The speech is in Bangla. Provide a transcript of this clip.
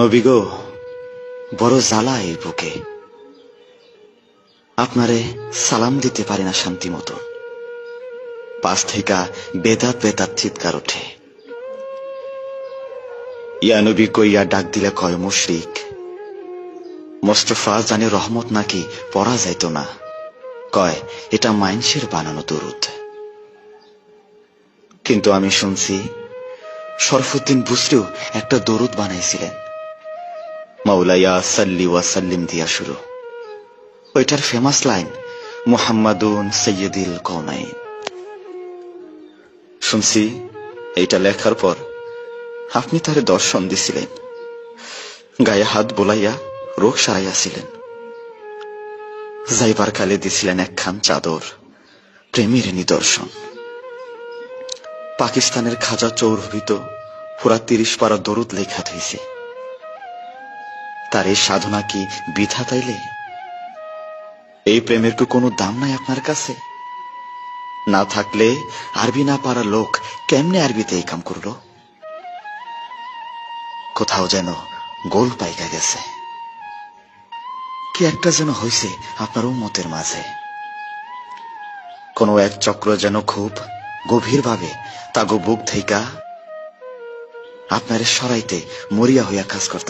নবী গো বড় জ্বালা এই বুকে। আপনারে সালাম দিতে পারি না শান্তি মতো। পাশ থেকে বেদাত বেদাত চিৎকার ওঠে। ইয়া নবী কইয়া ডাক দিলে কয়, মুশরিক। মোস্তফা জানে রহমত নাকি পড়া যাইত না। কয়, এটা মাইনসের বানানো দরুদ। কিন্তু আমি শুনছি, শরফুদ্দিন বুসরিও একটা দরুদ বানাইছিলেন। মাওলাইয়া সাল্লি ওয়া সাল্লিম দিয়া শুরু। ওইটার ফেমাস লাইন মুহাম্মাদুন সৈয়দিল কৌনাইন শুনছি, এইটা লেখার পর আপনি তারে দর্শন দিছিলেন। গায়ে হাত বোলাইয়া রোগ সারাইয়াছিলেন যাইবার কালে দিছিলেন একখান চাদর, প্রেমের নিদর্শন। পাকিস্তানের খাজা চৌরভিত পুরা তিরিশ পারা দরুদ লেখা থইছে। তার এই সাধনা কি বৃথা তাইলে? এই প্রেমের কি কোনো দাম নাই আপনার কাছে? না থাকলে আরবি না পারা লোক কেমনে আরবিতে এই কাম করল? কোথাও যেন গোল পাইকা গেছে। কি একটা যেন হইছে আপনার উম্মতের মাঝে। কোনো এক চক্র যেন খুব গভীরভাবে তাগো বুক থেইকা আপনার সরাইতে মরিয়া হইয়া কাজ করতে